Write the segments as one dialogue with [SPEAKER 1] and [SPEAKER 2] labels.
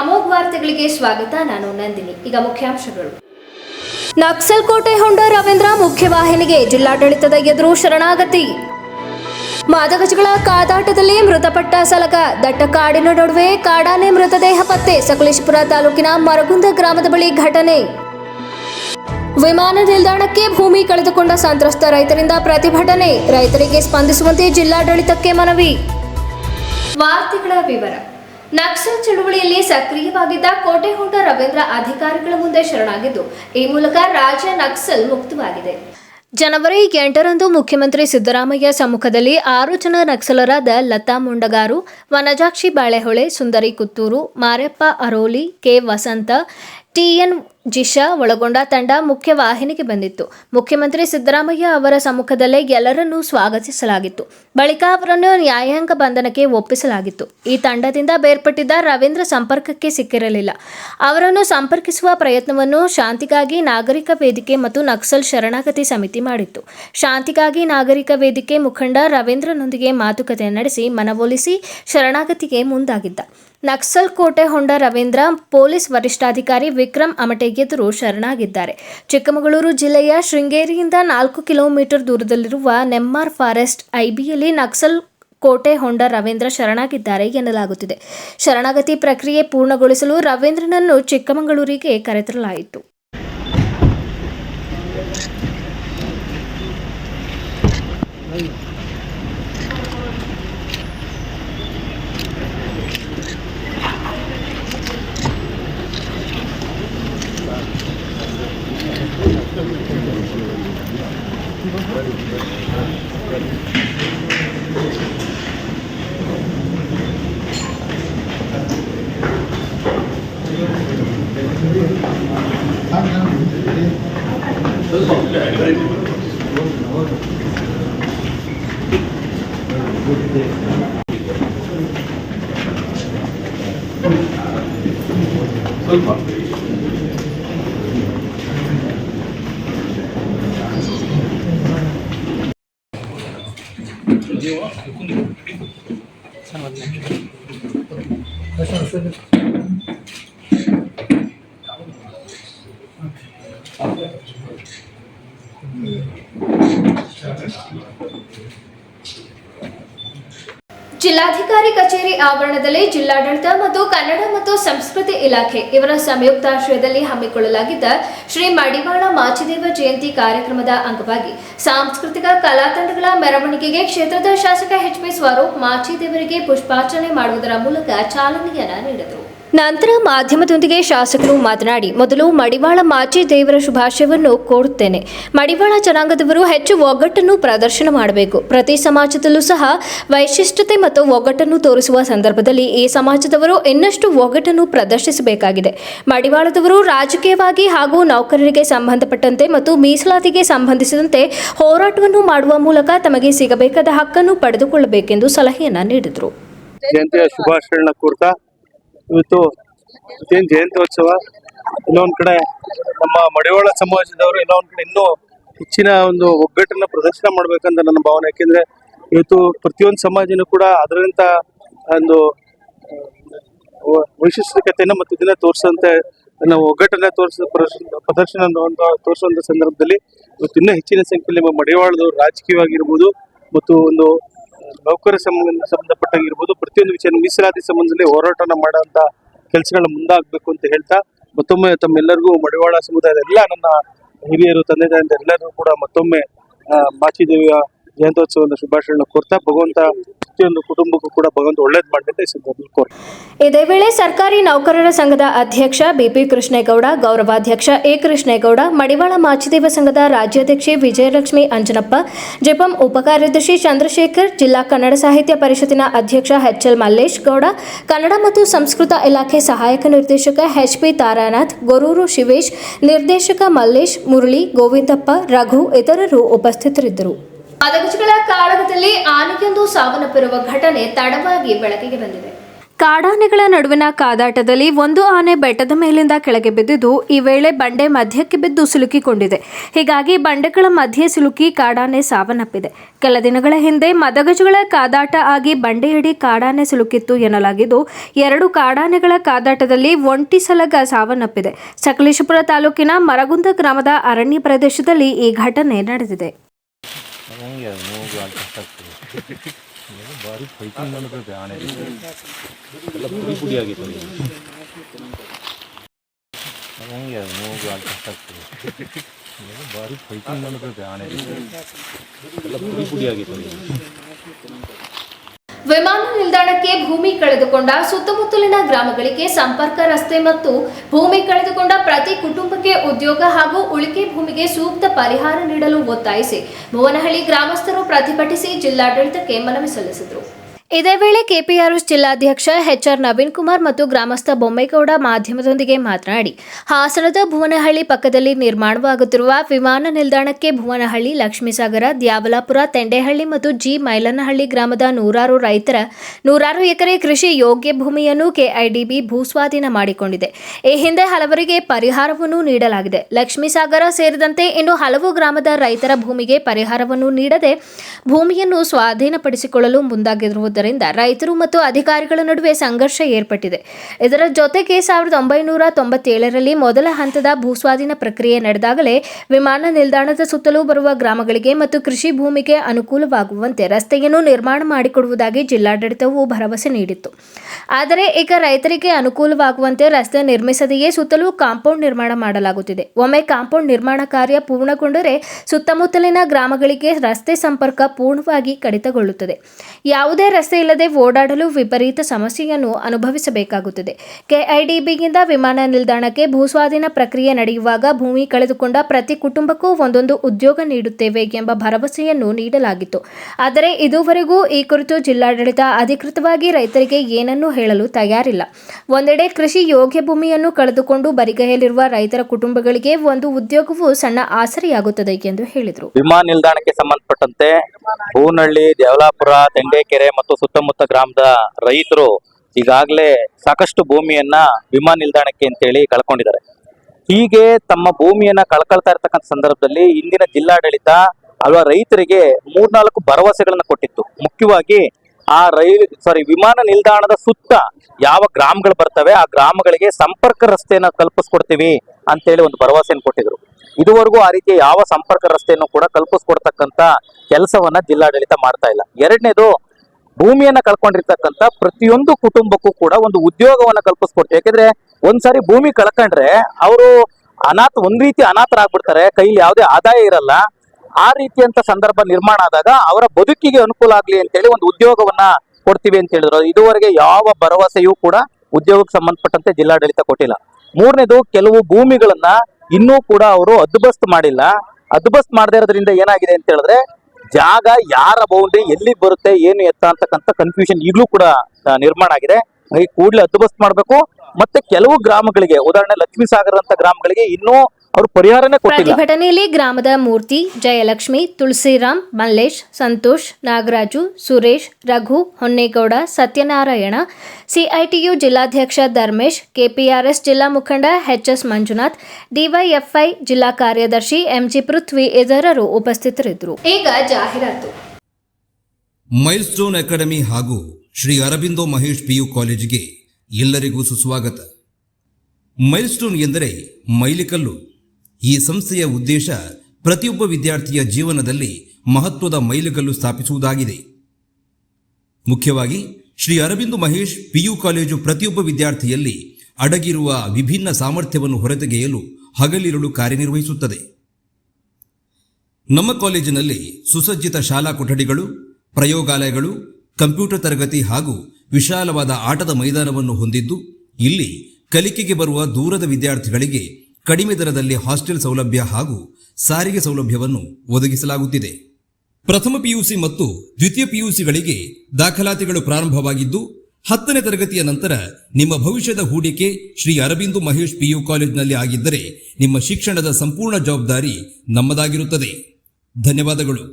[SPEAKER 1] ಅಮೋಘ್ ವಾರ್ತೆಗಳಿಗೆ ಸ್ವಾಗತ. ನಾನು ನಂದಿನಿ. ಈಗ ಮುಖ್ಯಾಂಶಗಳು. ನಕ್ಸಲ್ ಕೋಟೆ ಹೊಂಡ ರವೀಂದ್ರ ಮುಖ್ಯವಾಹಿನಿಗೆ ಜಿಲ್ಲಾಡಳಿತದ ಎದುರು ಶರಣಾಗತಿ. ಮಾದಗಜಗಳ ಕಾದಾಟದಲ್ಲಿ ಮೃತಪಟ್ಟ ಸಲಗ. ದಟ್ಟ ಕಾಡಿನ ನಡುವೆ ಕಾಡಾನೆ ಮೃತದೇಹ ಪತ್ತೆ. ಸಕಲೇಶಪುರ ತಾಲೂಕಿನ ಮರಗುಂದ ಗ್ರಾಮದ ಬಳಿ ಘಟನೆ. ವಿಮಾನ ನಿಲ್ದಾಣಕ್ಕೆ ಭೂಮಿ ಕಳೆದುಕೊಂಡ ಸಂತ್ರಸ್ತ ರೈತರಿಂದ ಪ್ರತಿಭಟನೆ. ರೈತರಿಗೆ ಸ್ಪಂದಿಸುವಂತೆ ಜಿಲ್ಲಾಡಳಿತಕ್ಕೆ ಮನವಿ. ವಾರ್ತೆಗಳ ವಿವರ. ನಕ್ಸಲ್ ಚಳುವಳಿಯಲ್ಲಿ ಸಕ್ರಿಯವಾಗಿದ್ದ ಕೋಟೆಹೋಟ ರವೀಂದ್ರ ಅಧಿಕಾರಿಗಳ ಮುಂದೆ ಶರಣಾಗಿದ್ದು, ಈ ಮೂಲಕ ರಾಜ್ಯ ನಕ್ಸಲ್ ಮುಕ್ತವಾಗಿದೆ. ಜನವರಿ ಎಂಟರಂದು ಮುಖ್ಯಮಂತ್ರಿ ಸಿದ್ದರಾಮಯ್ಯ ಸಮ್ಮುಖದಲ್ಲಿ ಆರು ಜನ ನಕ್ಸಲರಾದ Latha Mundagaru, Vanajakshi Balehole, Sundari Kuthur, Marappa Aroli, K Vasantha T N Jisha ಒಳಗೊಂಡ ತಂಡ ಮುಖ್ಯವಾಹಿನಿಗೆ ಬಂದಿತ್ತು. ಮುಖ್ಯಮಂತ್ರಿ ಸಿದ್ದರಾಮಯ್ಯ ಅವರ ಸಮ್ಮುಖದಲ್ಲೇ ಎಲ್ಲರನ್ನೂ ಸ್ವಾಗತಿಸಲಾಗಿತ್ತು. ಬಳಿಕ ಅವರನ್ನು ನ್ಯಾಯಾಂಗ ಬಂಧನಕ್ಕೆ ಒಪ್ಪಿಸಲಾಗಿತ್ತು. ಈ ತಂಡದಿಂದ ಬೇರ್ಪಟ್ಟಿದ್ದ ರವೀಂದ್ರ ಸಂಪರ್ಕಕ್ಕೆ ಸಿಕ್ಕಿರಲಿಲ್ಲ. ಅವರನ್ನು ಸಂಪರ್ಕಿಸುವ ಪ್ರಯತ್ನವನ್ನು ಶಾಂತಿಗಾಗಿ ನಾಗರಿಕ ವೇದಿಕೆ ಮತ್ತು ನಕ್ಸಲ್ ಶರಣಾಗತಿ ಸಮಿತಿ ಮಾಡಿತ್ತು. ಶಾಂತಿಗಾಗಿ ನಾಗರಿಕ ವೇದಿಕೆ ಮುಖಂಡ ರವೀಂದ್ರನೊಂದಿಗೆ ಮಾತುಕತೆ ನಡೆಸಿ ಮನವೊಲಿಸಿ ಶರಣಾಗತಿಗೆ ಮುಂದಾಗಿದ್ದ. ನಕ್ಸಲ್ ಕೋಟೆ ಹೊಂಡ ರವೀಂದ್ರ, ಪೊಲೀಸ್ ವರಿಷ್ಠಾಧಿಕಾರಿ ವಿಕ್ರಮ್ ಅಮಟೆಗೆದುರು ಶರಣಾಗಿದ್ದಾರೆ. ಚಿಕ್ಕಮಗಳೂರು ಜಿಲ್ಲೆಯ ಶೃಂಗೇರಿಯಿಂದ ನಾಲ್ಕು ಕಿಲೋಮೀಟರ್ ದೂರದಲ್ಲಿರುವ ನೆಮ್ಮಾರ್ ಫಾರೆಸ್ಟ್ ಐಬಿಯಲ್ಲಿ ನಕ್ಸಲ್ ಕೋಟೆ ಹೊಂಡ ರವೀಂದ್ರ ಶರಣಾಗಿದ್ದಾರೆ ಎನ್ನಲಾಗುತ್ತಿದೆ. ಶರಣಾಗತಿ ಪ್ರಕ್ರಿಯೆ ಪೂರ್ಣಗೊಳಿಸಲು ರವೀಂದ್ರನನ್ನು ಚಿಕ್ಕಮಗಳೂರಿಗೆ ಕರೆತರಲಾಯಿತು. ಜಿಲ್ಲಾಧಿಕಾರಿ ಕಚೇರಿ ಆವರಣದಲ್ಲಿ ಜಿಲ್ಲಾಡಳಿತ ಮತ್ತು ಕನ್ನಡ ಮತ್ತು ಸಂಸ್ಕೃತಿ ಇಲಾಖೆ ಇವರ ಸಂಯುಕ್ತಾಶ್ರಯದಲ್ಲಿ ಹಮ್ಮಿಕೊಳ್ಳಲಾಗಿದ್ದ ಶ್ರೀ ಮಡಿವಾಳ ಮಾಚಿದೇವ ಜಯಂತಿ ಕಾರ್ಯಕ್ರಮದ ಅಂಗವಾಗಿ ಸಾಂಸ್ಕೃತಿಕ ಕಲಾತಂಡಗಳ ಮೆರವಣಿಗೆಗೆ ಕ್ಷೇತ್ರದ ಶಾಸಕ ಎಚ್ ಪಿ ಸ್ವರೂಪ್ ಮಾಚಿದೇವರಿಗೆ ಪುಷ್ಪಾರ್ಚನೆ ಮಾಡುವುದರ ಮೂಲಕ ಚಾಲನೆಯನ್ನ ನೀಡಿದರು. ನಂತರ ಮಾಧ್ಯಮದೊಂದಿಗೆ ಶಾಸಕರು ಮಾತನಾಡಿ, ಮೊದಲು ಮಡಿವಾಳ ಮಾಚಿ ದೇವರ ಶುಭಾಶಯವನ್ನು ಕೋರುತ್ತೇನೆ. ಮಡಿವಾಳ ಜನಾಂಗದವರು ಹೆಚ್ಚು ಒಗ್ಗಟ್ಟನ್ನು ಪ್ರದರ್ಶನ ಮಾಡಬೇಕು. ಪ್ರತಿ ಸಮಾಜದಲ್ಲೂ ಸಹ ವೈಶಿಷ್ಟ್ಯತೆ ಮತ್ತು ಒಗ್ಗಟ್ಟನ್ನು ತೋರಿಸುವ ಸಂದರ್ಭದಲ್ಲಿ ಈ ಸಮಾಜದವರು ಇನ್ನಷ್ಟು ಒಗ್ಗಟ್ಟನ್ನು ಪ್ರದರ್ಶಿಸಬೇಕಾಗಿದೆ. ಮಡಿವಾಳದವರು ರಾಜಕೀಯವಾಗಿ ಹಾಗೂ ನೌಕರರಿಗೆ ಸಂಬಂಧಪಟ್ಟಂತೆ ಮತ್ತು ಮೀಸಲಾತಿಗೆ ಸಂಬಂಧಿಸಿದಂತೆ ಹೋರಾಟವನ್ನು ಮಾಡುವ ಮೂಲಕ ತಮಗೆ ಸಿಗಬೇಕಾದ ಹಕ್ಕನ್ನು ಪಡೆದುಕೊಳ್ಳಬೇಕೆಂದು ಸಲಹೆಯನ್ನ ನೀಡಿದರು.
[SPEAKER 2] ಜಯಂತಿಯ ಶುಭಾಶಯ ಕೋರ್ತಾ ಇವತ್ತು ಏನು ಜಯಂತ್ಯೋತ್ಸವ? ಇನ್ನೊಂದ್ ಕಡೆ ನಮ್ಮ ಮಡಿವಾಳ ಸಮಾಜದವರು ಇನ್ನೊಂದ್ ಕಡೆ ಇನ್ನೂ ಹೆಚ್ಚಿನ ಒಂದು ಒಗ್ಗಟ್ಟನ್ನ ಪ್ರದರ್ಶನ ಮಾಡ್ಬೇಕಂತ ನನ್ನ ಭಾವನೆ. ಯಾಕೆಂದ್ರೆ ಇವತ್ತು ಪ್ರತಿಯೊಂದು ಸಮಾಜನೂ ಕೂಡ ಅದರಂತ ಒಂದು ವೈಶಿಷ್ಟ್ಯತೆಯನ್ನು ಮತ್ತು ಇದನ್ನ ತೋರಿಸುವಂತೆ ನಾವು ಒಗ್ಗಟ್ಟನ್ನ ತೋರಿಸ, ಪ್ರದರ್ಶನ ತೋರಿಸುವಂತ ಸಂದರ್ಭದಲ್ಲಿ ಇವತ್ತು ಇನ್ನೂ ಹೆಚ್ಚಿನ ಸಂಖ್ಯೆಯಲ್ಲಿ ನಮ್ಮ ಮಡಿವಾಳದವರು ರಾಜಕೀಯವಾಗಿರ್ಬೋದು ಮತ್ತು ಒಂದು ನೌಕರ ಸಂಬಂಧ ಸಂಬಂಧಪಟ್ಟಾಗಿರ್ಬೋದು, ಪ್ರತಿಯೊಂದು ವಿಷಯ ಮೀಸಲಾತಿ ಸಂಬಂಧದಲ್ಲಿ ಹೋರಾಟನ ಮಾಡುವಂತ ಕೆಲಸಗಳ ಮುಂದಾಗಬೇಕು ಅಂತ ಹೇಳ್ತಾ, ಮತ್ತೊಮ್ಮೆ ತಮ್ಮೆಲ್ಲರಿಗೂ ಮಡಿವಾಳ ಸಮುದಾಯದ ಎಲ್ಲ ನನ್ನ ಹಿರಿಯರು, ತಂದೆ ತಾಯಿ ಎಲ್ಲರಿಗೂ ಕೂಡ ಮತ್ತೊಮ್ಮೆ ಮಾಚಿದೇವಿಯ ಜಯಂತ್ಯೋತ್ಸವದ ಶುಭಾಶಯಗಳನ್ನು ಕೋರ್ತಾ ಭಗವಂತ ಪ್ರತಿಯೊಂದು ಕುಟುಂಬಕ್ಕೂ ಕೂಡ ಭಗವಂತ ಒಳ್ಳೇದು ಕೋರ್ತಾ
[SPEAKER 1] ಇದೇ ವೇಳೆ ಸರ್ಕಾರಿ ನೌಕರರ ಸಂಘದ ಅಧ್ಯಕ್ಷ ಬಿಪಿ ಕೃಷ್ಣೇಗೌಡ, ಗೌರವಾಧ್ಯಕ್ಷ ಎ ಕೃಷ್ಣೇಗೌಡ, ಮಡಿವಾಳ ಮಾಚಿದೇವ ಸಂಘದ ರಾಜ್ಯಾಧ್ಯಕ್ಷೆ ವಿಜಯಲಕ್ಷ್ಮಿ ಅಂಜನಪ್ಪ, ಜಿಪಂ ಉಪಕಾರ್ಯದರ್ಶಿ ಚಂದ್ರಶೇಖರ್, ಜಿಲ್ಲಾ ಕನ್ನಡ ಸಾಹಿತ್ಯ ಪರಿಷತ್ತಿನ ಅಧ್ಯಕ್ಷ ಎಚ್ಎಲ್ ಮಲ್ಲೇಶ್ ಗೌಡ, ಕನ್ನಡ ಮತ್ತು ಸಂಸ್ಕೃತ ಇಲಾಖೆ ಸಹಾಯಕ ನಿರ್ದೇಶಕ ಎಚ್ ಪಿ ತಾರಾನಾಥ್, ಗೊರೂರು ಶಿವೇಶ್, ನಿರ್ದೇಶಕ ಮಲ್ಲೇಶ್, ಮುರಳಿ ಗೋವಿಂದಪ್ಪ, ರಘು, ಇತರರು ಉಪಸ್ಥಿತರಿದ್ದರು. ಮದಗಜಗಳ ಕಾಳಗದಲ್ಲಿ ಆನೆಯೊಂದು ಸಾವನ್ನಪ್ಪಿರುವ ಘಟನೆ ತಡವಾಗಿ ಬೆಳಕಿಗೆ ಬಂದಿದೆ. ಕಾಡಾನೆಗಳ ನಡುವಿನ ಕಾದಾಟದಲ್ಲಿ ಒಂದು ಆನೆ ಬೆಟ್ಟದ ಮೇಲಿಂದ ಕೆಳಗೆ ಬಿದ್ದಿದ್ದು, ಈ ವೇಳೆ ಬಂಡೆ ಮಧ್ಯಕ್ಕೆ ಬಿದ್ದು ಸಿಲುಕಿಕೊಂಡಿದೆ. ಹೀಗಾಗಿ ಬಂಡೆಗಳ ಮಧ್ಯೆ ಸಿಲುಕಿ ಕಾಡಾನೆ ಸಾವನ್ನಪ್ಪಿದೆ. ಕೆಲ ದಿನಗಳ ಹಿಂದೆ ಮದಗಜಗಳ ಕಾದಾಟ ಆಗಿ ಬಂಡೆಯಡಿ ಕಾಡಾನೆ ಸಿಲುಕಿತ್ತು ಎನ್ನಲಾಗಿದ್ದು, ಎರಡು ಕಾಡಾನೆಗಳ ಕಾದಾಟದಲ್ಲಿ ಒಂಟಿ ಸಲಗ ಸಾವನ್ನಪ್ಪಿದೆ. ಸಕಲೇಶಪುರ ತಾಲೂಕಿನ ಮರಗುಂದ ಗ್ರಾಮದ ಅರಣ್ಯ ಪ್ರದೇಶದಲ್ಲಿ ಈ ಘಟನೆ ನಡೆದಿದೆ.
[SPEAKER 3] ಹಂಗೆ ಮೂಗು ಅಂತ ಆಗ್ತದೆ ಎಲ್ಲ ಭಾರಿ ಫೈಟಿಂಗ್ ನಡೆದಿದೆ ಆನೆ ಎಲ್ಲ ಪುಡಿ ಪುಡಿ ಆಗಿತ್ತು ಅದು. ಅದು ಹಂಗೆ ಮೂಗು ಅಂತ ಆಗ್ತದೆ ಎಲ್ಲ ಭಾರಿ ಫೈಟಿಂಗ್ ನಡೆದಿದೆ ಆನೆ ಎಲ್ಲ ಪುಡಿ ಪುಡಿ ಆಗಿತ್ತು ಅದು.
[SPEAKER 1] ವಿಮಾನ ನಿಲ್ದಾಣಕ್ಕೆ ಭೂಮಿ ಕಳೆದುಕೊಂಡ ಸುತ್ತಮುತ್ತಲಿನ ಗ್ರಾಮಗಳಿಗೆ ಸಂಪರ್ಕ ರಸ್ತೆ ಮತ್ತು ಭೂಮಿ ಕಳೆದುಕೊಂಡ ಪ್ರತಿ ಕುಟುಂಬಕ್ಕೆ ಉದ್ಯೋಗ ಹಾಗೂ ಉಳಿಕೆ ಭೂಮಿಗೆ ಸೂಕ್ತ ಪರಿಹಾರ ನೀಡಲು ಒತ್ತಾಯಿಸಿ. ಭುವನಹಳ್ಳಿ ಗ್ರಾಮಸ್ಥರು ಪ್ರತಿಭಟಿಸಿ ಜಿಲ್ಲಾಡಳಿತಕ್ಕೆ ಮನವಿ ಸಲ್ಲಿಸಿದರು. ಇದೇ ವೇಳೆ ಕೆಪಿಆರ್ಎಸ್ ಜಿಲ್ಲಾಧ್ಯಕ್ಷ ಎಚ್ಆರ್ ನವೀನ್ ಕುಮಾರ್ ಮತ್ತು ಗ್ರಾಮಸ್ಥ ಬೊಮ್ಮೇಗೌಡ ಮಾಧ್ಯಮದೊಂದಿಗೆ ಮಾತನಾಡಿ, ಹಾಸನದ ಭುವನಹಳ್ಳಿ ಪಕ್ಕದಲ್ಲಿ ನಿರ್ಮಾಣವಾಗುತ್ತಿರುವ ವಿಮಾನ ನಿಲ್ದಾಣಕ್ಕೆ ಭುವನಹಳ್ಳಿ, ಲಕ್ಷ್ಮೀಸಾಗರ, ದ್ಯಾವಲಾಪುರ, ತೆಂಡೆಹಳ್ಳಿ ಮತ್ತು ಜಿ ಮೈಲನಹಳ್ಳಿ ಗ್ರಾಮದ ನೂರಾರು ರೈತರ ನೂರಾರು ಎಕರೆ ಕೃಷಿ ಯೋಗ್ಯ ಭೂಮಿಯನ್ನು ಕೆಐಡಿಬಿ ಭೂಸ್ವಾಧೀನ ಮಾಡಿಕೊಂಡಿದೆ. ಈ ಹಿಂದೆ ಹಲವರಿಗೆ ಪರಿಹಾರವನ್ನು ನೀಡಲಾಗಿದೆ. ಲಕ್ಷ್ಮೀಸಾಗರ ಸೇರಿದಂತೆ ಇನ್ನು ಹಲವು ಗ್ರಾಮದ ರೈತರ ಭೂಮಿಗೆ ಪರಿಹಾರವನ್ನು ನೀಡದೆ ಭೂಮಿಯನ್ನು ಸ್ವಾಧೀನಪಡಿಸಿಕೊಳ್ಳಲು ಮುಂದಾಗಿರುವುದರಿಂದ ರೈತರು ಮತ್ತು ಅಧಿಕಾರಿಗಳ ನಡುವೆ ಸಂಘರ್ಷ ಏರ್ಪಟ್ಟಿದೆ. ಇದರ ಜೊತೆಗೆ ಸಾವಿರದ ಒಂಬೈನೂರ ತೊಂಬತ್ತೇಳರಲ್ಲಿ ಮೊದಲ ಹಂತದ ಭೂಸ್ವಾಧೀನ ಪ್ರಕ್ರಿಯೆ ನಡೆದಾಗಲೇ ವಿಮಾನ ನಿಲ್ದಾಣದ ಸುತ್ತಲೂ ಬರುವ ಗ್ರಾಮಗಳಿಗೆ ಮತ್ತು ಕೃಷಿ ಭೂಮಿಗೆ ಅನುಕೂಲವಾಗುವಂತೆ ರಸ್ತೆಯನ್ನು ನಿರ್ಮಾಣ ಮಾಡಿಕೊಡುವುದಾಗಿ ಜಿಲ್ಲಾಡಳಿತವು ಭರವಸೆ ನೀಡಿತ್ತು. ಆದರೆ ಈಗ ರೈತರಿಗೆ ಅನುಕೂಲವಾಗುವಂತೆ ರಸ್ತೆ ನಿರ್ಮಿಸದೆಯೇ ಸುತ್ತಲೂ ಕಾಂಪೌಂಡ್ ನಿರ್ಮಾಣ ಮಾಡಲಾಗುತ್ತಿದೆ. ಒಮ್ಮೆ ಕಾಂಪೌಂಡ್ ನಿರ್ಮಾಣ ಕಾರ್ಯ ಪೂರ್ಣಗೊಂಡರೆ ಸುತ್ತಮುತ್ತಲಿನ ಗ್ರಾಮಗಳಿಗೆ ರಸ್ತೆ ಸಂಪರ್ಕ ಪೂರ್ಣವಾಗಿ ಕಡಿತಗೊಳ್ಳುತ್ತದೆ. ಯಾವುದೇ ರಸ್ತೆ ಇಲ್ಲದೆ ಓಡಾಡಲು ವಿಪರೀತ ಸಮಸ್ಯೆಯನ್ನು ಅನುಭವಿಸಬೇಕಾಗುತ್ತದೆ. ಕೆಐಡಿಬಿಯಿಂದ ವಿಮಾನ ನಿಲ್ದಾಣಕ್ಕೆ ಭೂಸ್ವಾಧೀನ ಪ್ರಕ್ರಿಯೆ ನಡೆಯುವಾಗ ಭೂಮಿ ಕಳೆದುಕೊಂಡ ಪ್ರತಿ ಕುಟುಂಬಕ್ಕೂ ಒಂದೊಂದು ಉದ್ಯೋಗ ನೀಡುತ್ತೇವೆ ಎಂಬ ಭರವಸೆಯನ್ನು ನೀಡಲಾಗಿತ್ತು. ಆದರೆ ಇದುವರೆಗೂ ಈ ಕುರಿತು ಜಿಲ್ಲಾಡಳಿತ ಅಧಿಕೃತವಾಗಿ ರೈತರಿಗೆ ಏನನ್ನೂ ಹೇಳಲು ತಯಾರಿಲ್ಲ. ಒಂದೆಡೆ ಕೃಷಿ ಯೋಗ್ಯ ಭೂಮಿಯನ್ನು ಕಳೆದುಕೊಂಡು ಬರಿಗೈಯಲ್ಲಿರುವ ರೈತರ ಕುಟುಂಬಗಳಿಗೆ ಒಂದು ಉದ್ಯೋಗವು ಸಣ್ಣ ಆಸರೆಯಾಗುತ್ತದೆ ಎಂದು ಹೇಳಿದರು.
[SPEAKER 4] ವಿಮಾನ ನಿಲ್ದಾಣಕ್ಕೆ ಸಂಬಂಧಪಟ್ಟಂತೆ ಹೂನಹಳ್ಳಿ ದೇವಲಾಪುರ ತೆಂಡೇಕೆರೆ ಮತ್ತು ಸುತ್ತಮುತ್ತ ಗ್ರಾಮದ ರೈತರು ಈಗಾಗಲೇ ಸಾಕಷ್ಟು ಭೂಮಿಯನ್ನ ವಿಮಾನ ನಿಲ್ದಾಣಕ್ಕೆ ಅಂತೇಳಿ ಕಳ್ಕೊಂಡಿದ್ದಾರೆ. ಹೀಗೆ ತಮ್ಮ ಭೂಮಿಯನ್ನ ಕಳ್ಕೊಳ್ತಾ ಇರ್ತಕ್ಕಂಥ ಸಂದರ್ಭದಲ್ಲಿ ಇಂದಿನ ಜಿಲ್ಲಾಡಳಿತ ಅಲ್ವಾ ರೈತರಿಗೆ ಮೂರ್ನಾಲ್ಕು ಭರವಸೆಗಳನ್ನ ಕೊಟ್ಟಿತ್ತು. ಮುಖ್ಯವಾಗಿ ಆ ರೈಲ್ ಸಾರಿ ವಿಮಾನ ನಿಲ್ದಾಣದ ಸುತ್ತ ಯಾವ ಗ್ರಾಮಗಳು ಬರ್ತವೆ, ಆ ಗ್ರಾಮಗಳಿಗೆ ಸಂಪರ್ಕ ರಸ್ತೆಯನ್ನ ಕಲ್ಪಿಸ್ಕೊಡ್ತೀವಿ ಅಂತೇಳಿ ಒಂದು ಭರವಸೆಯನ್ನು ಕೊಟ್ಟಿದ್ರು. ಇದುವರೆಗೂ ಆ ರೀತಿಯ ಯಾವ ಸಂಪರ್ಕ ರಸ್ತೆಯನ್ನು ಕೂಡ ಕಲ್ಪಿಸ್ಕೊಡ್ತಕ್ಕಂತ ಕೆಲಸವನ್ನ ಜಿಲ್ಲಾಡಳಿತ ಮಾಡ್ತಾ ಇಲ್ಲ. ಎರಡನೇದು ಭೂಮಿಯನ್ನ ಕಳ್ಕೊಂಡಿರ್ತಕ್ಕಂತ ಪ್ರತಿಯೊಂದು ಕುಟುಂಬಕ್ಕೂ ಕೂಡ ಒಂದು ಉದ್ಯೋಗವನ್ನ ಕಲ್ಪಿಸ್ಕೊಡ್ತೀವಿ. ಯಾಕಂದ್ರೆ ಒಂದ್ಸಾರಿ ಭೂಮಿ ಕಳ್ಕೊಂಡ್ರೆ ಅವರು ಅನಾಥ, ಒಂದ್ ರೀತಿ ಅನಾಥರಾಗ್ಬಿಡ್ತಾರೆ, ಕೈಲಿ ಯಾವುದೇ ಆದಾಯ ಇರಲ್ಲ. ಆ ರೀತಿಯಂತ ಸಂದರ್ಭ ನಿರ್ಮಾಣ ಆದಾಗ ಅವರ ಬದುಕಿಗೆ ಅನುಕೂಲ ಆಗ್ಲಿ ಅಂತೇಳಿ ಒಂದು ಉದ್ಯೋಗವನ್ನ ಕೊಡ್ತೀವಿ ಅಂತ ಹೇಳಿದ್ರು ಇದುವರೆಗೆ ಯಾವ ಭರವಸೆಯೂ ಕೂಡ ಉದ್ಯೋಗಕ್ಕೆ ಸಂಬಂಧಪಟ್ಟಂತೆ ಜಿಲ್ಲಾಡಳಿತ ಕೊಟ್ಟಿಲ್ಲ. ಮೂರನೇದು, ಕೆಲವು ಭೂಮಿಗಳನ್ನ ಇನ್ನೂ ಕೂಡ ಅವರು ಹದ್ದುಬಸ್ತ್ ಮಾಡಿಲ್ಲ. ಹದ್ದುಬಸ್ತ್ ಮಾಡದೇ ಇರೋದ್ರಿಂದ ಏನಾಗಿದೆ ಅಂತ ಹೇಳಿದ್ರೆ ಜಾಗ ಯಾರ ಬೌಂಡ್ರಿ ಎಲ್ಲಿ ಬರುತ್ತೆ, ಏನು ಎತ್ತ ಅಂತಕ್ಕಂಥ ಕನ್ಫ್ಯೂಷನ್ ಈಗಲೂ ಕೂಡ ನಿರ್ಮಾಣ ಆಗಿದೆ. ಹಾಗೆ ಕೂಡಲೇ ಹದ್ದುಬಸ್ತ್ ಮಾಡಬೇಕು. ಮತ್ತೆ ಕೆಲವು ಗ್ರಾಮಗಳಿಗೆ, ಉದಾಹರಣೆ ಲಕ್ಷ್ಮೀ ಸಾಗರ ಅಂತ ಗ್ರಾಮಗಳಿಗೆ ಇನ್ನೂ ಅವರು ಪರಿಹಾರನೇ ಕೊಟ್ಟಿಲ್ಲ.
[SPEAKER 1] ಪ್ರತಿಭಟನೆಯಲ್ಲಿ ಗ್ರಾಮದ ಮೂರ್ತಿ ಜಯಲಕ್ಷ್ಮಿ ತುಳಸಿರಾಮ್ ಮಲ್ಲೇಶ್ ಸಂತೋಷ್ ನಾಗರಾಜು ಸುರೇಶ್ ರಘು ಹೊನ್ನೇಗೌಡ ಸತ್ಯನಾರಾಯಣ ಸಿಐಟಿಯು ಜಿಲ್ಲಾಧ್ಯಕ್ಷ ಧರ್ಮೇಶ್ ಕೆಪಿಆರ್ಎಸ್ ಜಿಲ್ಲಾ ಮುಖಂಡ ಎಚ್ಎಸ್ ಮಂಜುನಾಥ್ ಡಿವೈಎಫ್ಐ ಜಿಲ್ಲಾ ಕಾರ್ಯದರ್ಶಿ ಎಂಜಿ ಪೃಥ್ವಿ ಇತರರು ಉಪಸ್ಥಿತರಿದ್ದರು. ಈಗ ಜಾಹೀರಾತು.
[SPEAKER 5] ಮೈಲ್ಸ್ಟೋನ್ ಅಕಾಡೆಮಿ ಹಾಗೂ ಶ್ರೀ ಅರಬಿಂದೋ ಮಹೇಶ್ ಪಿಯು ಕಾಲೇಜಿಗೆ ಎಲ್ಲರಿಗೂ ಸುಸ್ವಾಗತ. ಮೈಲ್ಸ್ಟೋನ್ ಎಂದರೆ ಮೈಲಿಕಲ್ಲು. ಈ ಸಂಸ್ಥೆಯ ಉದ್ದೇಶ ಪ್ರತಿಯೊಬ್ಬ ವಿದ್ಯಾರ್ಥಿಯ ಜೀವನದಲ್ಲಿ ಮಹತ್ವದ ಮೈಲುಗಲ್ಲು ಸ್ಥಾಪಿಸುವುದಾಗಿದೆ. ಮುಖ್ಯವಾಗಿ, ಶ್ರೀ ಅರವಿಂದು ಮಹೇಶ್ ಪಿಯು ಕಾಲೇಜು ಪ್ರತಿಯೊಬ್ಬ ವಿದ್ಯಾರ್ಥಿಯಲ್ಲಿ ಅಡಗಿರುವ ವಿಭಿನ್ನ ಸಾಮರ್ಥ್ಯವನ್ನು ಹೊರತೆಗೆಯಲು ಹಗಲಿರುಳು ಕಾರ್ಯನಿರ್ವಹಿಸುತ್ತದೆ. ನಮ್ಮ ಕಾಲೇಜಿನಲ್ಲಿ ಸುಸಜ್ಜಿತ ಶಾಲಾ ಕೊಠಡಿಗಳು, ಪ್ರಯೋಗಾಲಯಗಳು, ಕಂಪ್ಯೂಟರ್ ತರಗತಿ ಹಾಗೂ ವಿಶಾಲವಾದ ಆಟದ ಮೈದಾನವನ್ನು ಹೊಂದಿದ್ದು, ಇಲ್ಲಿ ಕಲಿಕೆಗೆ ಬರುವ ದೂರದ ವಿದ್ಯಾರ್ಥಿಗಳಿಗೆ ಕಡಿಮೆ ದರದಲ್ಲಿ ಹಾಸ್ಟೆಲ್ ಸೌಲಭ್ಯ ಹಾಗೂ ಸಾರಿಗೆ ಸೌಲಭ್ಯವನ್ನು ಒದಗಿಸಲಾಗುತ್ತಿದೆ. ಪ್ರಥಮ ಪಿಯುಸಿ ಮತ್ತು ದ್ವಿತೀಯ ಪಿಯುಸಿಗಳಿಗೆ ದಾಖಲಾತಿಗಳು ಪ್ರಾರಂಭವಾಗಿದ್ದು, ಹತ್ತನೇ ತರಗತಿಯ ನಂತರ ನಿಮ್ಮ ಭವಿಷ್ಯದ ಹೂಡಿಕೆ ಶ್ರೀ ಅರಬಿಂದು ಮಹೇಶ್ ಪಿಯು ಕಾಲೇಜಿನಲ್ಲಿ ಆಗಿದ್ದರೆ ನಿಮ್ಮ ಶಿಕ್ಷಣದ ಸಂಪೂರ್ಣ ಜವಾಬ್ದಾರಿ ನಮ್ಮದಾಗಿರುತ್ತದೆ. ಧನ್ಯವಾದಗಳು.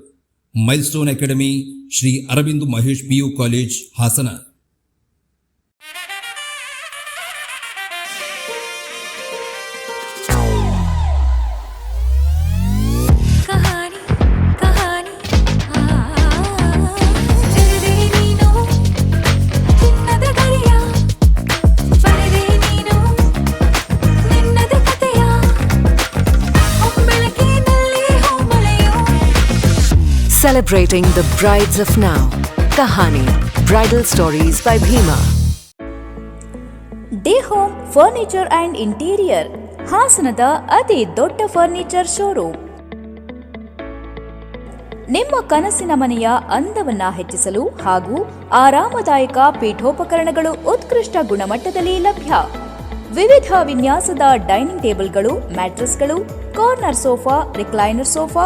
[SPEAKER 5] Milestone academy Shri Aravind Mahesh PU college Hassan.
[SPEAKER 6] Celebrating the brides of now. Kahani, Bridal Stories by Bhima.
[SPEAKER 7] D home furniture and interior ಹಾಸನದ ಅತಿ ದೊಡ್ಡ ಫರ್ನಿಚರ್ ಶೋರೂಮ್ ನಿಮ್ಮ ಕನಸಿನ ಮನೆಯ ಅಂದವನ್ನ ಹೆಚ್ಚಿಸಲು ಹಾಗೂ ಆರಾಮದಾಯಕ ಪೀಠೋಪಕರಣಗಳು ಉತ್ಕೃಷ್ಟ ಗುಣಮಟ್ಟದಲ್ಲಿ ಲಭ್ಯ ವಿವಿಧ ವಿನ್ಯಾಸದ ಡೈನಿಂಗ್ ಟೇಬಲ್ಗಳು ಮ್ಯಾಟ್ರೆಸ್ಗಳು corner sofa recliner sofa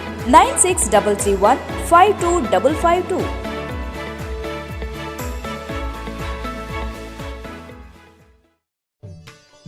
[SPEAKER 7] 9633152552.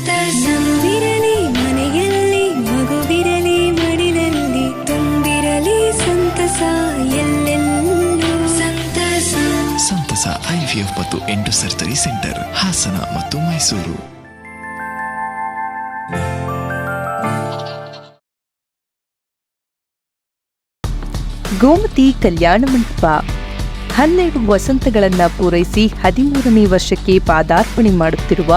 [SPEAKER 8] ಸಂತಸವಿರಲಿ ಮನೆಯಲ್ಲಿ ಮಗುವಿರಲಿ ಮಡಿಲಲ್ಲಿ ತುಂಬಿರಲಿ ಸಂತಸ ಎಲ್ಲೆಲ್ಲೂ. ಸಂತಸ.
[SPEAKER 9] ಸಂತಸ ಐವಿಎಫ್ ಮತ್ತು ಎಂಟು ಸರ್ಜರಿ ಸೆಂಟರ್ ಹಾಸನ ಮತ್ತು ಮೈಸೂರು.
[SPEAKER 10] ಗೋಮತಿ ಕಲ್ಯಾಣ ಮಂಟಪ. ಹನ್ನೆರಡು ವಸಂತಗಳನ್ನು ಪೂರೈಸಿ ಹದಿಮೂರನೇ ವರ್ಷಕ್ಕೆ ಪಾದಾರ್ಪಣೆ ಮಾಡುತ್ತಿರುವ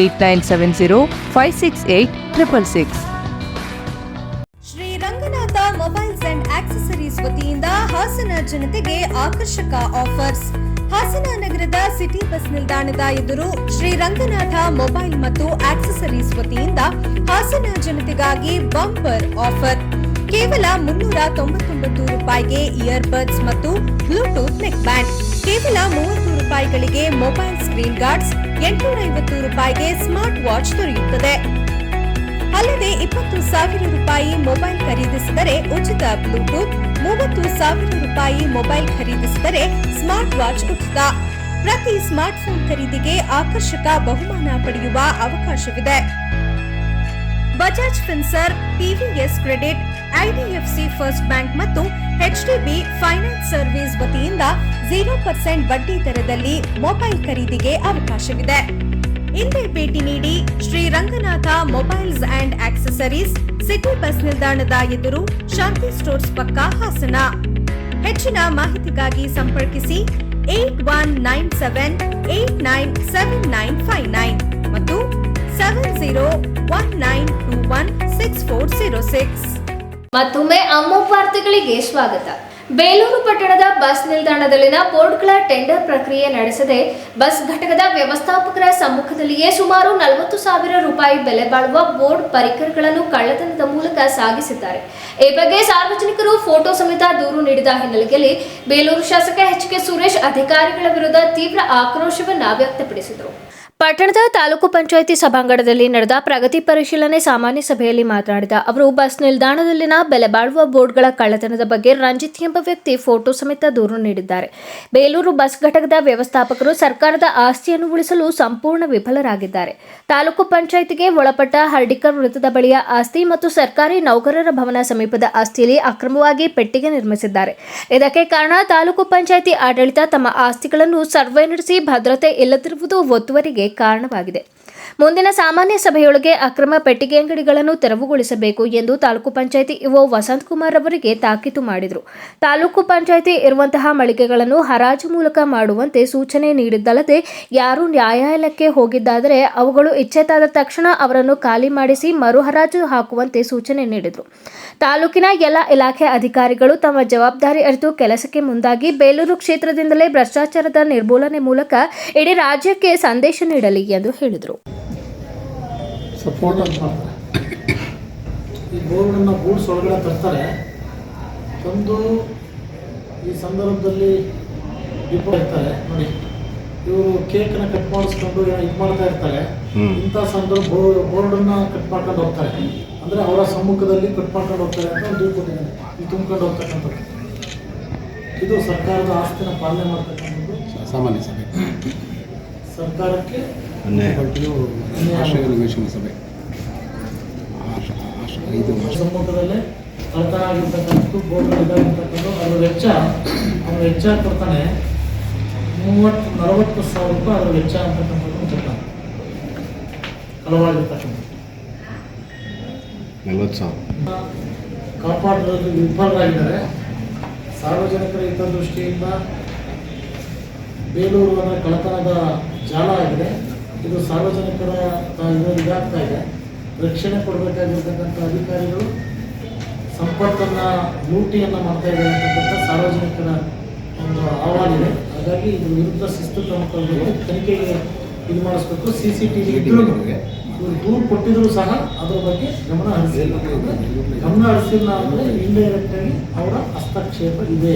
[SPEAKER 10] Eight nine seven zero five six eight triple six.
[SPEAKER 11] Shri Ranganatha mobiles and accessories ವತಿಯಿಂದ ಹಾಸನ ಜನತೆಗೆ ಆಕರ್ಷಕ ಆಫರ್ಸ್. ಹಾಸನ ನಗರದ ಸಿಟಿ ಬಸ್ ನಿಲ್ದಾಣದ ಎದುರು ಶ್ರೀ ರಂಗನಾಥ ಮೊಬೈಲ್ ಮತ್ತು ಆಕ್ಸೆಸರೀಸ್ ವತಿಯಿಂದ ಹಾಸನ ಜನತೆಗಾಗಿ ಬಂಪರ್ ಆಫರ್. ಕೇವಲ ಮುನ್ನೂರ ತೊಂಬತ್ತೊಂಬತ್ತು ರೂಪಾಯಿಗೆ ಇಯರ್ಬಡ್ಸ್ ಮತ್ತು ಬ್ಲೂಟೂತ್ ನೆಕ್ ಬ್ಯಾಂಡ್ ಕೇವಲ ಮೂವತ್ತು ರೂಪಾಯಿಗಳಿಗೆ ಮೊಬೈಲ್ ಸ್ಕ್ರೀನ್ ಗಾರ್ಡ್ಸ್ ಎಂಟುನೂರ ಐವತ್ತು ರೂಪಾಯಿಗೆ ಸ್ಮಾರ್ಟ್ ವಾಚ್ ದೊರೆಯುತ್ತದೆ. ಅಲ್ಲದೆ ಇಪ್ಪತ್ತು ಸಾವಿರ ರೂಪಾಯಿ ಮೊಬೈಲ್ ಖರೀದಿಸಿದರೆ ಉಚಿತ ಬ್ಲೂಟೂತ್, ಮೂವತ್ತು ಸಾವಿರ ರೂಪಾಯಿ ಮೊಬೈಲ್ ಖರೀದಿಸಿದರೆ ಸ್ಮಾರ್ಟ್ ವಾಚ್ ಉಚಿತ. ಪ್ರತಿ ಸ್ಮಾರ್ಟ್ಫೋನ್ ಖರೀದಿಗೆ ಆಕರ್ಷಕ ಬಹುಮಾನ ಪಡೆಯುವ ಅವಕಾಶವಿದೆ. Bajaj Finserv TVS credit IDFC first bank ಮತ್ತು ಎಚ್ಡಿಬಿ ಫೈನಾನ್ಸ್ ಸರ್ವಿಸ್ ವತಿಯಿಂದ ಜೀರೋ ಪರ್ಸೆಂಟ್ ಬಡ್ಡಿ ದರದಲ್ಲಿ ಮೊಬೈಲ್ ಖರೀದಿಗೆ ಅವಕಾಶವಿದೆ. ಹಿಂದೆ ಭೇಟಿ ನೀಡಿ Shri Ranganatha mobiles and accessories city bus ನಿಲ್ದಾಣದ ಎದುರು ಶಾಂತಿ ಸ್ಟೋರ್ಸ್ ಪಕ್ಕ ಹಾಸನ. ಹೆಚ್ಚಿನ ಮಾಹಿತಿಗಾಗಿ ಸಂಪರ್ಕಿಸಿ eight one nine seven eight nine seven nine five nine ಮತ್ತು seven zero one nine two one six four zero six
[SPEAKER 1] ಮತ್ತೊಮ್ಮೆ ಅಮ್ಮು ವಾರ್ತೆಗಳಿಗೆ ಸ್ವಾಗತ. ಬೇಲೂರು ಪಟ್ಟಣದ ಬಸ್ ನಿಲ್ದಾಣದಲ್ಲಿನ ಬೋರ್ಡ್ಗಳ ಟೆಂಡರ್ ಪ್ರಕ್ರಿಯೆ ನಡೆಸದೆ ಬಸ್ ಘಟಕದ ವ್ಯವಸ್ಥಾಪಕರ ಸಮ್ಮುಖದಲ್ಲಿಯೇ ಸುಮಾರು ನಲವತ್ತು ಸಾವಿರ ರೂಪಾಯಿ ಬೆಲೆ ಬಾಳುವ ಬೋರ್ಡ್ ಪರಿಕರಗಳನ್ನು ಕಳ್ಳತನದ ಮೂಲಕ ಸಾಗಿಸಿದ್ದಾರೆ. ಈ ಬಗ್ಗೆ ಸಾರ್ವಜನಿಕರು ಫೋಟೋ ಸಮೇತ ದೂರು ನೀಡಿದ ಹಿನ್ನೆಲೆಯಲ್ಲಿ ಬೇಲೂರು ಶಾಸಕ ಎಚ್ ಕೆ ಸುರೇಶ್ ಅಧಿಕಾರಿಗಳ ವಿರುದ್ಧ ತೀವ್ರ ಆಕ್ರೋಶವನ್ನ ವ್ಯಕ್ತಪಡಿಸಿದರು. ಪಟ್ಟಣದ ತಾಲೂಕು ಪಂಚಾಯಿತಿ ಸಭಾಂಗಣದಲ್ಲಿ ನಡೆದ ಪ್ರಗತಿ ಪರಿಶೀಲನೆ ಸಾಮಾನ್ಯ ಸಭೆಯಲ್ಲಿ ಮಾತನಾಡಿದ ಅವರು, ಬಸ್ ನಿಲ್ದಾಣದಲ್ಲಿನ ಬೆಲೆ ಬಾಳುವ ಬೋರ್ಡ್ಗಳ ಕಳ್ಳತನದ ಬಗ್ಗೆ ರಂಜಿತ್ ಎಂಬ ವ್ಯಕ್ತಿ ಫೋಟೋ ಸಮೇತ ದೂರು ನೀಡಿದ್ದಾರೆ. ಬೇಲೂರು ಬಸ್ ಘಟಕದ ವ್ಯವಸ್ಥಾಪಕರು ಸರ್ಕಾರದ ಆಸ್ತಿಯನ್ನು ಉಳಿಸಲು ಸಂಪೂರ್ಣ ವಿಫಲರಾಗಿದ್ದಾರೆ. ತಾಲೂಕು ಪಂಚಾಯಿತಿಗೆ ಒಳಪಟ್ಟ ಹರ್ಡಿಕರ್ ವೃತ್ತದ ಬಳಿಯ ಆಸ್ತಿ ಮತ್ತು ಸರ್ಕಾರಿ ನೌಕರರ ಭವನ ಸಮೀಪದ ಆಸ್ತಿಯಲ್ಲಿ ಅಕ್ರಮವಾಗಿ ಪೆಟ್ಟಿಗೆ ನಿರ್ಮಿಸಿದ್ದಾರೆ. ಇದಕ್ಕೆ ಕಾರಣ ತಾಲೂಕು ಪಂಚಾಯಿತಿ ಆಡಳಿತ ತಮ್ಮ ಆಸ್ತಿಗಳನ್ನು ಸರ್ವೆ ನಡೆಸಿ ಭದ್ರತೆ ಇಲ್ಲದಿರುವುದು ಒತ್ತುವರಿಗೆ ಕಾರಣವಾಗಿದೆ. ಮುಂದಿನ ಸಾಮಾನ್ಯ ಸಭೆಯೊಳಗೆ ಅಕ್ರಮ ಪೆಟ್ಟಿಗೆ ಅಂಗಡಿಗಳನ್ನು ತೆರವುಗೊಳಿಸಬೇಕು ಎಂದು ತಾಲೂಕು ಪಂಚಾಯಿತಿ ಇಒ ವಸಂತ್ ಕುಮಾರ್ ಅವರಿಗೆ ತಾಕೀತು ಮಾಡಿದರು. ತಾಲೂಕು ಪಂಚಾಯಿತಿ ಇರುವಂತಹ ಮಳಿಗೆಗಳನ್ನು ಹರಾಜು ಮೂಲಕ ಮಾಡುವಂತೆ ಸೂಚನೆ ನೀಡಿದ್ದಲ್ಲದೆ, ಯಾರು ನ್ಯಾಯಾಲಯಕ್ಕೆ ಹೋಗಿದ್ದಾದರೆ ಅವುಗಳು ಇಚ್ಛೆತಾದ ತಕ್ಷಣ ಅವರನ್ನು ಖಾಲಿ ಮಾಡಿಸಿ ಮರು ಹರಾಜು ಹಾಕುವಂತೆ ಸೂಚನೆ ನೀಡಿದರು. ತಾಲೂಕಿನ ಎಲ್ಲ ಇಲಾಖೆ ಅಧಿಕಾರಿಗಳು ತಮ್ಮ ಜವಾಬ್ದಾರಿ ಅರಿತು ಕೆಲಸಕ್ಕೆ ಮುಂದಾಗಿ ಬೇಲೂರು ಕ್ಷೇತ್ರದಿಂದಲೇ ಭ್ರಷ್ಟಾಚಾರದ ನಿರ್ಮೂಲನೆ ಮೂಲಕ ಇಡೀ ರಾಜ್ಯಕ್ಕೆ ಸಂದೇಶ ನೀಡಲಿ ಎಂದು ಹೇಳಿದರು.
[SPEAKER 12] ಸಪೋರ್ಟ್ ಅಂತ ಮಾಡ್ತಾರೆ. ಈ ಬೋರ್ಡನ್ನು ಗೂಡ್ಸ್ ಒಳಗಡೆ ತರ್ತಾರೆ. ತಂದು ಈ ಸಂದರ್ಭದಲ್ಲಿ ಡಿಪೋ ಇರ್ತಾರೆ. ನೋಡಿ ಇವರು ಕೇಕ್ನ ಕಟ್ ಮಾಡಿಸ್ಕೊಂಡು ಇದು ಮಾಡ್ತಾ ಇರ್ತಾರೆ. ಇಂಥ ಸಂದರ್ಭ ಬೋರ್ಡನ್ನು ಕಟ್ ಮಾಡ್ಕೊಂಡು ಹೋಗ್ತಾರೆ. ಅಂದರೆ ಅವರ ಸಮ್ಮುಖದಲ್ಲಿ ಕಟ್ ಮಾಡ್ಕೊಂಡು ಹೋಗ್ತಾರೆ ಅಂತ ಒಂದು ಕೊಟ್ಟಿದ್ದಾರೆ. ಇದು ತುಂಬ್ಕೊಂಡು ಹೋಗ್ತಕ್ಕಂಥದ್ದು. ಇದು ಸರ್ಕಾರದ ಆಸ್ತಿನ ಪಾಲನೆ ಮಾಡ್ತಕ್ಕಂಥದ್ದು.
[SPEAKER 13] ಸಾಮಾನ್ಯ ಸಭೆ.
[SPEAKER 12] ಸರ್ಕಾರಕ್ಕೆ.
[SPEAKER 13] ಆಶ್ರಯ ನಿವೇಶನ ಸಭೆ. ಇದು
[SPEAKER 12] ಕಳ್ತನ ಆಗಿರ್ತಕ್ಕಂಥದ್ದು ಅದ್ರ ವೆಚ್ಚ ಅವರ ವೆಚ್ಚ ಕೊಡ್ತಾನೆ. ಮೂವತ್ತು ನಲವತ್ತು ಸಾವಿರ ರೂಪಾಯಿ ಅದ್ರ ವೆಚ್ಚ ಅಂತಕ್ಕಂಥದ್ದು ಕೊಡ್ತಾನೆ
[SPEAKER 13] ನಲ್ವತ್ತು ಸಾವಿರ.
[SPEAKER 12] ಕಾಪಾಡೋದು ವಿಫಲರಾಗಿದ್ದಾರೆ. ಸಾರ್ವಜನಿಕರ ಹಿತದೃಷ್ಟಿಯಿಂದ ಬೇಲೂರು ಅಂದರೆ ಕಳತನದ ಜಾಲ ಆಗಿದೆ. ಇದು ಸಾರ್ವಜನಿಕರ ಇದು ಇದಾಗ್ತಾ ಇದೆ. ರಕ್ಷಣೆ ಕೊಡಬೇಕಾಗಿರ್ತಕ್ಕಂಥ ಅಧಿಕಾರಿಗಳು ಸಂಪತ್ತನ್ನು, ಲೂಟಿಯನ್ನು ಮಾಡ್ತಾ ಇದ್ದಾರೆ ಅಂತಕ್ಕಂಥ ಸಾರ್ವಜನಿಕರ ಒಂದು ಅಹವಾಲಿದೆ ಹಾಗಾಗಿ ಇದ್ರ ವಿರುದ್ಧ ಶಿಸ್ತು ಕ್ರಮ ತಗೊಳ್ಬೇಕು ತನಿಖೆಗೆ ಇದು ಮಾಡಿಸ್ಬೇಕು. ಸಿ ಸಿ ಟಿ ವಿ ಇವರು ದೂರು ಕೊಟ್ಟಿದ್ರು ಸಹ ಅದರ ಬಗ್ಗೆ ಗಮನ ಹರಿಸಿಲ್ಲ. ಗಮನ ಹರಿಸಿಲ್ಲ ಅಂದರೆ ಇಂಡೈರೆಕ್ಟ್ ಆಗಿ ಅವರ ಹಸ್ತಕ್ಷೇಪ ಇದೆ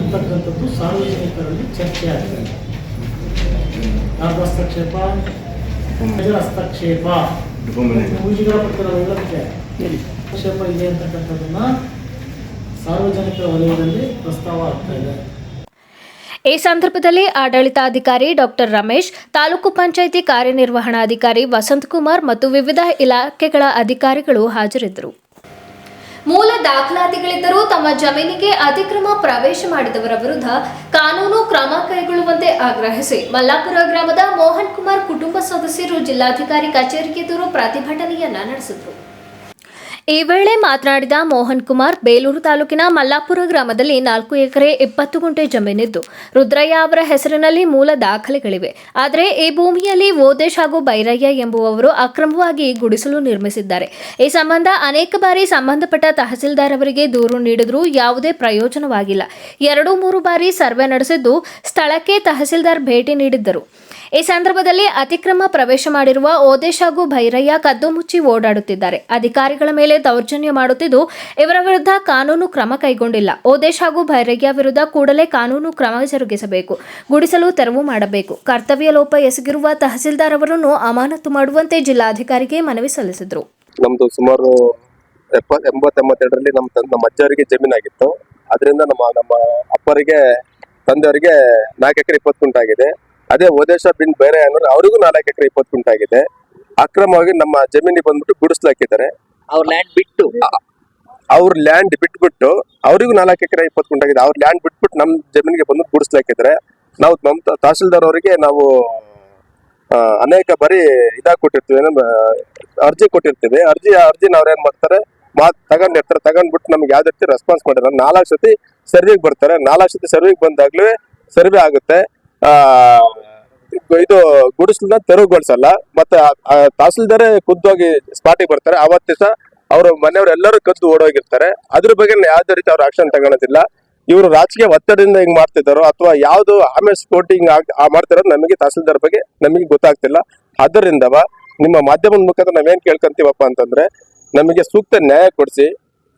[SPEAKER 12] ಅಂತಕ್ಕಂಥದ್ದು ಸಾರ್ವಜನಿಕರಲ್ಲಿ ಚರ್ಚೆ ಆಗಿದೆ. ಹಸ್ತಕ್ಷೇಪ. ಹಸ್ತಕ್ಷೇಪ ಪ್ರಕಾರ ಹೇಳೋದಕ್ಕೆ ಹಸ್ತಕ್ಷೇಪ ಇದೆ ಅಂತಕ್ಕಂಥದ್ದನ್ನ ಸಾರ್ವಜನಿಕ ವಲಯದಲ್ಲಿ ಪ್ರಸ್ತಾವ ಆಗ್ತಾ ಇದೆ.
[SPEAKER 1] ಈ ಸಂದರ್ಭದಲ್ಲಿ ಆಡಳಿತಾಧಿಕಾರಿ ಡಾಕ್ಟರ್ ರಮೇಶ್ ತಾಲೂಕು ಪಂಚಾಯಿತಿ ಕಾರ್ಯನಿರ್ವಹಣಾಧಿಕಾರಿ ವಸಂತಕುಮಾರ್ ಮತ್ತು ವಿವಿಧ ಇಲಾಖೆಗಳ ಅಧಿಕಾರಿಗಳು ಹಾಜರಿದ್ದರು. ಮೂಲ ದಾಖಲಾತಿಗಳಿದ್ದರೂ ತಮ್ಮ ಜಮೀನಿಗೆ ಅತಿಕ್ರಮ ಪ್ರವೇಶ ಮಾಡಿದವರ ವಿರುದ್ಧ ಕಾನೂನು ಕ್ರಮ ಕೈಗೊಳ್ಳುವಂತೆ ಆಗ್ರಹಿಸಿ. ಮಲ್ಲಾಪುರ ಗ್ರಾಮದ ಮೋಹನ್ ಕುಮಾರ್ ಕುಟುಂಬ ಸದಸ್ಯರು ಜಿಲ್ಲಾಧಿಕಾರಿ ಕಚೇರಿಗೆ ದೂರು ಪ್ರತಿಭಟನೆಯನ್ನ ನಡೆಸಿದರು. ಈ ವೇಳೆ ಮಾತನಾಡಿದ ಮೋಹನ್ ಕುಮಾರ್, ಬೇಲೂರು ತಾಲೂಕಿನ ಮಲ್ಲಾಪುರ ಗ್ರಾಮದಲ್ಲಿ ನಾಲ್ಕು ಎಕರೆ ಇಪ್ಪತ್ತು ಗುಂಟೆ ಜಮೀನಿದ್ದು. ರುದ್ರಯ್ಯ ಅವರ ಹೆಸರಿನಲ್ಲಿ ಮೂಲ ದಾಖಲೆಗಳಿವೆ. ಆದರೆ ಈ ಭೂಮಿಯಲ್ಲಿ ಓದೇಶ್ ಹಾಗೂ ಬೈರಯ್ಯ ಎಂಬುವವರು ಅಕ್ರಮವಾಗಿ ಗುಡಿಸಲು ನಿರ್ಮಿಸಿದ್ದಾರೆ. ಈ ಸಂಬಂಧ ಅನೇಕ ಬಾರಿ ಸಂಬಂಧಪಟ್ಟ ತಹಸೀಲ್ದಾರ್ ಅವರಿಗೆ ದೂರು ನೀಡಿದರೂ ಯಾವುದೇ ಪ್ರಯೋಜನವಾಗಿಲ್ಲ. ಎರಡು ಮೂರು ಬಾರಿ ಸರ್ವೆ ನಡೆಸಿದ್ದು ಸ್ಥಳಕ್ಕೆ ತಹಸೀಲ್ದಾರ್ ಭೇಟಿ ನೀಡಿದ್ದರು. ಈ ಸಂದರ್ಭದಲ್ಲಿ ಅತಿಕ್ರಮ ಪ್ರವೇಶ ಮಾಡಿರುವ ಓದೇಶ್ ಹಾಗೂ ಭೈರಯ್ಯ ಕದ್ದು ಮುಚ್ಚಿ ಓಡಾಡುತ್ತಿದ್ದಾರೆ. ಅಧಿಕಾರಿಗಳ ಮೇಲೆ ದೌರ್ಜನ್ಯ ಮಾಡುತ್ತಿದ್ದು, ಇವರ ವಿರುದ್ಧ ಕಾನೂನು ಕ್ರಮ ಕೈಗೊಂಡಿಲ್ಲ. ಓದೇಶ್ ಹಾಗೂ ಭೈರಯ್ಯ ವಿರುದ್ಧ ಕೂಡಲೇ ಕಾನೂನು ಕ್ರಮ ಜರುಗಿಸಬೇಕು. ಗುಡಿಸಲು ತೆರವು ಮಾಡಬೇಕು. ಕರ್ತವ್ಯ ಲೋಪ ಎಸಗಿರುವ ತಹಸೀಲ್ದಾರ್ ಅವರನ್ನು ಅಮಾನತು ಮಾಡುವಂತೆ ಜಿಲ್ಲಾಧಿಕಾರಿಗೆ ಮನವಿ ಸಲ್ಲಿಸಿದರು.
[SPEAKER 14] ನಮ್ದು ಸುಮಾರು ಎಂಬತ್ತೆಂಬತ್ತೆರಡರಲ್ಲಿ ನಮ್ಮ ತಂದೆ, ನಮ್ಮ ಅಜ್ಜವರಿಗೆ ಜಮೀನಾಗಿತ್ತು ಅದರಿಂದ ನಮ್ಮ ನಮ್ಮ ಅಪ್ಪರಿಗೆ, ತಂದೆಯವರಿಗೆ ನಾಲ್ಕು ಎಕರೆ ಇಪ್ಪತ್ತು ಕುಂಟ ಆಗಿದೆ. ಅದೇ ಓದೇಶ ಬಿನ್ ಬೇರೆ ಅನ್ನೋರು ಅವರಿಗೂ ನಾಲ್ಕು ಎಕರೆ ಇಪ್ಪತ್ತು ಕುಂಟಾಗಿದೆ ಅಕ್ರಮವಾಗಿ ನಮ್ಮ ಜಮೀನಿಗೆ ಬಂದ್ಬಿಟ್ಟು ಗುಡಿಸ್ಲಾಕಿದ್ದಾರೆ.
[SPEAKER 4] ಅವ್ರ ಲ್ಯಾಂಡ್ ಬಿಟ್ಟು.
[SPEAKER 14] ಅವ್ರ ಲ್ಯಾಂಡ್ ಬಿಟ್ಬಿಟ್ಟು ಅವರಿಗೂ ನಾಲ್ಕು ಎಕರೆ ಇಪ್ಪತ್ತು ಕುಂಟಾಗಿದೆ ಅವ್ರ ಲ್ಯಾಂಡ್ ಬಿಟ್ಬಿಟ್ಟು ನಮ್ಮ ಜಮೀನಿಗೆ ಬಂದು ಗುಡಿಸ್ಲಾಕಿದ್ದಾರೆ. ನಾವು ನಮ್ಮ ತಹಸೀಲ್ದಾರ್ ಅವರಿಗೆ ನಾವು ಅನೇಕ ಬಾರಿ ಇದಾಗ ಕೊಟ್ಟಿರ್ತೀವಿ ಅರ್ಜಿ ಕೊಟ್ಟಿರ್ತೀವಿ. ಅರ್ಜಿ ಅರ್ಜಿನ ಅವ್ರು ಏನ್ ಮಾಡ್ತಾರೆ ಮಾತ್ ತಗೊಂಡಿರ್ತಾರೆ ತಗೊಂಡ್ಬಿಟ್ಟು ನಮ್ಗೆ ಯಾವ್ದೇ ರೀತಿ ರೆಸ್ಪಾನ್ಸ್ ಮಾಡಿರಲ್ಲ ನಾಲ್ಕು ಸತಿ ಸರ್ವಿಗೆ ಬರ್ತಾರೆ. ನಾಲ್ಕು ಸತಿ ಸರ್ವಿಗೆ ಬಂದಾಗ್ಲೂ ಸರ್ವೆ ಆಗುತ್ತೆ. ಆ, ಇದು ಗುಡಿಸಲನ್ನ ತೆರವುಗೊಳಿಸಲ್ಲ. ಮತ್ತೆ ತಹಸೀಲ್ದಾರೇ ಖುದ್ದಾಗಿ ಸ್ಪಾಟಿಗೆ ಬರ್ತಾರೆ. ಅವತ್ತು ದಿವಸ ಅವ್ರ ಮನೆಯವರು ಎಲ್ಲರೂ ಕದ್ದು ಓಡೋಗಿರ್ತಾರೆ. ಅದ್ರ ಬಗ್ಗೆ ಯಾವ್ದೇ ರೀತಿ ಅವ್ರ ಆಕ್ಷನ್ ತಗೊಳೋದಿಲ್ಲ. ಇವರು ರಾಜಕೀಯ ಒತ್ತಡದಿಂದ ಹಿಂಗ್ ಮಾಡ್ತಿದ್ದಾರೋ ಅಥವಾ ಯಾವ್ದು ಆಮೇಲೆ ಸ್ಪೋರ್ಟಿಂಗ್ ಹಿಂಗ್ ಮಾಡ್ತಿರೋದು ನಮಗೆ ತಹಸೀಲ್ದಾರ್ ಬಗ್ಗೆ ನಮಗೆ ಗೊತ್ತಾಗ್ತಿಲ್ಲ. ಅದರಿಂದವ ನಿಮ್ಮ ಮಾಧ್ಯಮದ ಮುಖಾಂತರ ನಾವೇನ್ ಕೇಳ್ಕೊಂತೀವಪ್ಪ ಅಂತಂದ್ರೆ, ನಮಗೆ ಸೂಕ್ತ ನ್ಯಾಯ ಕೊಡಿಸಿ,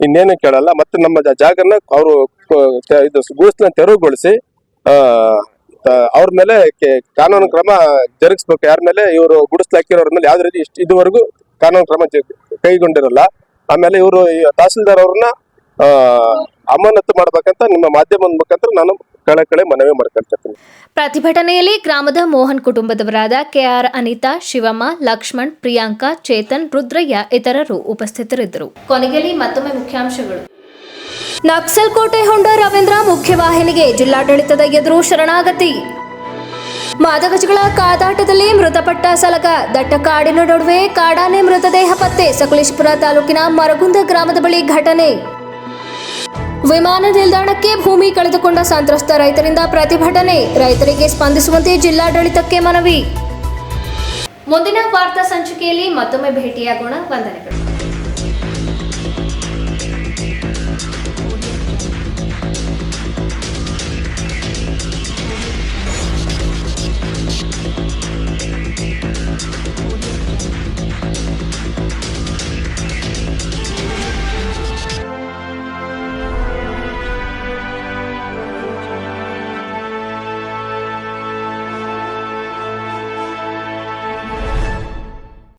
[SPEAKER 14] ಇನ್ನೇನು ಕೇಳಲ್ಲ. ಮತ್ತೆ ನಮ್ಮ ಜಾಗನ ಅವರು ಇದು ಗೂಡ್ಸ್ನ ತೆರವುಗೊಳಿಸಿ, ಆ ಅವ್ರ ಮೇಲೆ ಕಾನೂನು ಕ್ರಮ ಜರುಗಿಸ್ಬೇಕು. ಯಾರ ಮೇಲೆ? ಇವರು ಗುಡಿಸ್ಲಾಕಿರೋರ ಮೇಲೆ ಯಾವ್ದು ರೀತಿ ಇಷ್ಟು ಇದುವರೆಗೂ ಕಾನೂನು ಕ್ರಮ ಕೈಗೊಂಡಿರಲ್ಲ. ಆಮೇಲೆ ಇವರು ತಹಸೀಲ್ದಾರ್ ಅವ್ರನ್ನ ಅಮಾನತು ಮಾಡ್ಬೇಕಂತ ನಿಮ್ಮ ಮಾಧ್ಯಮದ ಮುಖಾಂತರ ನಾನು ಕಳೆ ಕಳೆ ಮನವಿ ಮಾಡ್ಕೊಳ್ತೀನಿ
[SPEAKER 1] ಪ್ರತಿಭಟನೆಯಲ್ಲಿ ಗ್ರಾಮದ ಮೋಹನ್ ಕುಟುಂಬದವರಾದ ಕೆಆರ್ ಅನಿತಾ, ಶಿವಮ್ಮ, ಲಕ್ಷ್ಮಣ್, ಪ್ರಿಯಾಂಕಾ, ಚೇತನ್, ರುದ್ರಯ್ಯ ಇತರರು ಉಪಸ್ಥಿತರಿದ್ದರು. ಕೊನೆಯಲ್ಲಿ ಮತ್ತೊಮ್ಮೆ ಮುಖ್ಯಾಂಶಗಳು. ನಕ್ಸಲ್ ಕೋಟೆ ಹೊಂಡ ರವೀಂದ್ರ ಮುಖ್ಯವಾಹಿನಿಗೆ ಜಿಲ್ಲಾಡಳಿತದ ಎದುರು ಶರಣಾಗತಿ. ಮಾದಗಜಗಳ ಕಾದಾಟದಲ್ಲಿ ಮೃತಪಟ್ಟ ಸಲಗ ದಟ್ಟ ಕಾಡಿನ ನಡುವೆ ಕಾಡಾನೆ ಮೃತದೇಹ ಪತ್ತೆ ಸಕಲೇಶಪುರ ತಾಲೂಕಿನ ಮರಗುಂದ ಗ್ರಾಮದ ಬಳಿ ಘಟನೆ. ವಿಮಾನ ನಿಲ್ದಾಣಕ್ಕೆ ಭೂಮಿ ಕಳೆದುಕೊಂಡ ಸಂತ್ರಸ್ತ ರೈತರಿಂದ ಪ್ರತಿಭಟನೆ, ರೈತರಿಗೆ ಸ್ಪಂದಿಸುವಂತೆ ಜಿಲ್ಲಾಡಳಿತಕ್ಕೆ ಮನವಿ. ಮುಂದಿನ ವಾರ್ತಾ ಸಂಚಿಕೆಯಲ್ಲಿ ಮತ್ತೊಮ್ಮೆ ಭೇಟಿಯಾಗೋಣ. ವಂದನೆಗಳು.